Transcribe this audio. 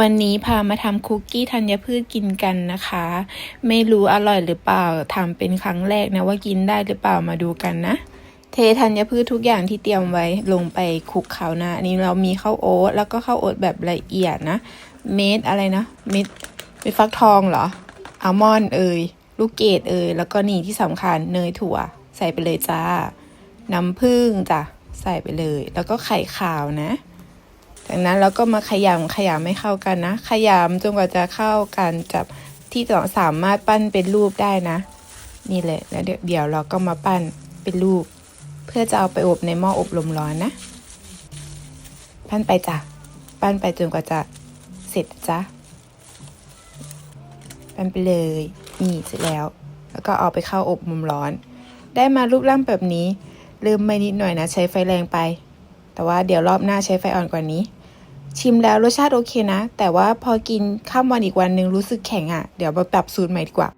วันนี้พามาทำคุกกี้ธัญพืชกินกันนะคะ ไม่รู้อร่อยหรือเปล่าทำเป็นครั้งแรกนะว่ากินได้หรือเปล่ามาดูกันนะ เทธัญพืชทุกอย่างที่เตรียมไว้ลงไปคลุกเคล้านะนี้เรามีข้าวโอ๊ตแล้วก็ข้าวโอ๊ตแบบละเอียดนะ เม็ดอะไรนะเม็ดเม็ดฟักทองเหรออัลมอนด์เอ่ยลูกเกดเอ่ยแล้วก็นี่ที่สำคัญเนยถั่ว ใส่ไปเลยจ้าน้ำผึ้งจ้ะใส่ไปเลย แล้วก็ไข่ขาวนะ จากนั้นเราก็มาขยำขยำให้เข้ากันนะ ขยำจนกว่าจะเข้ากันจับที่จะสามารถปั้นเป็นรูปได้นะ นี่แหละแล้วเดี๋ยวเราก็มาปั้นเป็นรูป เพื่อจะเอาไปอบในหม้ออบลมร้อนนะ ปั้นไปจ้ะปั้นไปจนกว่าจะเสร็จจ้ะปั้นไปเลยนี่เสร็จแล้ว แล้วก็เอาไปเข้าอบลมร้อน ได้มารูปร่างแบบนี้ลืมไปนิดหน่อยนะ ใช้ไฟแรงไป แต่ว่าเดี๋ยวรอบหน้าใช้ไฟอ่อนกว่านี้ ชิมแล้วรสชาติโอเคนะ แต่ว่าพอกินข้ามวันอีกวันหนึ่งรู้สึกแข็งอะ่ะ เดี๋ยวมาปรับสูตรใหม่ดีกว่า